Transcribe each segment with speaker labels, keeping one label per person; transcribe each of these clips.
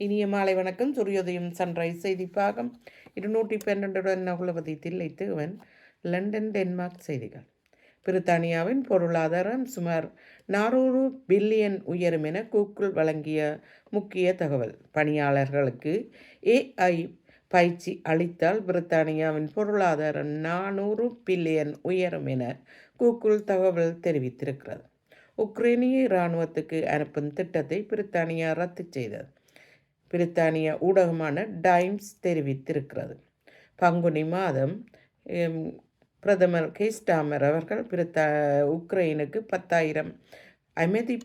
Speaker 1: இனிய மாலை வணக்கம். சூரியோதயம் சன்ரைஸ் செய்தி பாகம் இருநூற்றி பன்னெண்டுடன் நகுலபதி தில்லை தேவன் லண்டன் டென்மார்க் செய்திகள். பிரித்தானியாவின் பொருளாதாரம் சுமார் நானூறு பில்லியன் உயரும் என கூகுள் வழங்கிய முக்கிய தகவல். பணியாளர்களுக்கு ஏஐ பயிற்சி அளித்தால் பிரித்தானியாவின் பொருளாதாரம் நானூறு பில்லியன் உயரும் என கூகுள் தகவல் தெரிவித்திருக்கிறது. உக்ரைனிய இராணுவத்துக்கு அனுப்பும் திட்டத்தை பிரித்தானியா ரத்து செய்தது. பிரித்தானிய ஊடகமான டைம்ஸ் தெரிவித்திருக்கிறது. பங்குனி மாதம் பிரதமர் கேஸ்டாமர் அவர்கள் பிரித்தா உக்ரைனுக்கு பத்தாயிரம் அமைதி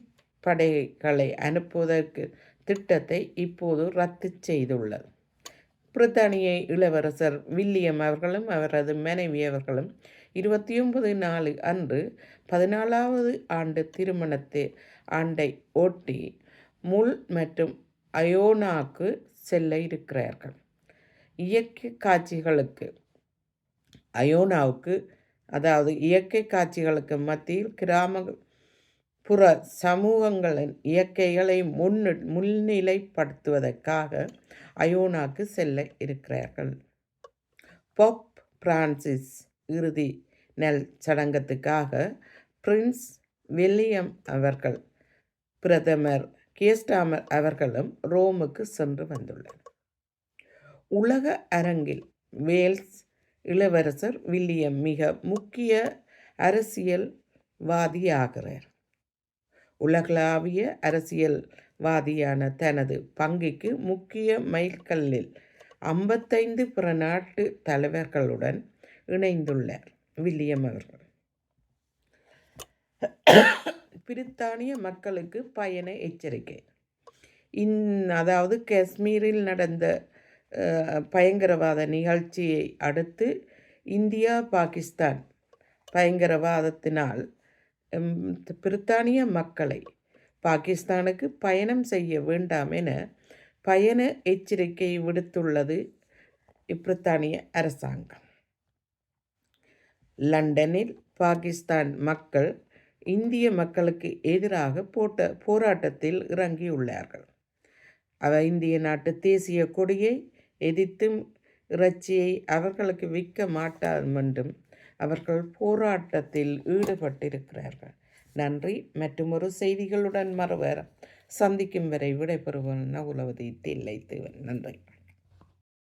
Speaker 1: படைகளை அனுப்புவதற்கு திட்டத்தை இப்போது ரத்து செய்துள்ளது. பிரித்தானிய இளவரசர் வில்லியம் அவர்களும் அவரது மனைவி அவர்களும் இருபத்தி ஒன்பது நாலு அன்று பதினாலாவது ஆண்டு திருமணத்தை ஆண்டை ஒட்டி முள் மற்றும் அயோனாக்கு செல்ல இருக்கிறார்கள். இயற்கை காட்சிகளுக்கு அயோனாவுக்கு அதாவது இயற்கை காட்சிகளுக்கு மத்தியில் கிராம புற சமூகங்களின் இயற்கைகளை முன்னு முன்னிலைப்படுத்துவதற்காக அயோனாக்கு செல்ல இருக்கிறார்கள். பொப் பிரான்சிஸ் இறுதி நெல் சடங்கத்துக்காக பிரின்ஸ் வில்லியம் அவர்கள் பிரதமர் கியஸ்டாமர் அவர்களும் ரோமுக்கு சென்று வந்துள்ளனர். உலக அரங்கில் வேல்ஸ் இளவரசர் வில்லியம் மிக முக்கிய அரசியல்வாதியாகிறார். உலகளாவிய அரசியல்வாதியான தனது பங்குக்கு முக்கிய மைல்கல்லில் ஐம்பத்தைந்து பிற நாட்டு தலைவர்களுடன் இணைந்துள்ளார் வில்லியம் அவர்கள். பிரித்தானிய மக்களுக்கு பயண எச்சரிக்கை. இன் அதாவது காஷ்மீரில் நடந்த பயங்கரவாத நிகழ்ச்சியை அடுத்து இந்தியா பாகிஸ்தான் பயங்கரவாதத்தினால் பிரித்தானிய மக்களை பாகிஸ்தானுக்கு பயணம் செய்ய வேண்டாம் என பயண எச்சரிக்கை விடுத்துள்ளது பிரித்தானிய அரசாங்கம். லண்டனில் பாகிஸ்தான் மக்கள் இந்திய மக்களுக்கு எதிராக போட்ட போராட்டத்தில் இறங்கியுள்ளார்கள். அவ இந்திய நாட்டு தேசிய கொடியை எதிர்த்தும் இறைச்சியை அவர்களுக்கு விற்க மாட்டார் என்றும் அவர்கள் போராட்டத்தில் ஈடுபட்டிருக்கிறார்கள். நன்றி. மற்றுமொரு செய்திகளுடன் மறுவர். சந்திக்கும் வரை விடைபெறுவன் நகுலவதி தில்லை தேவன். நன்றி.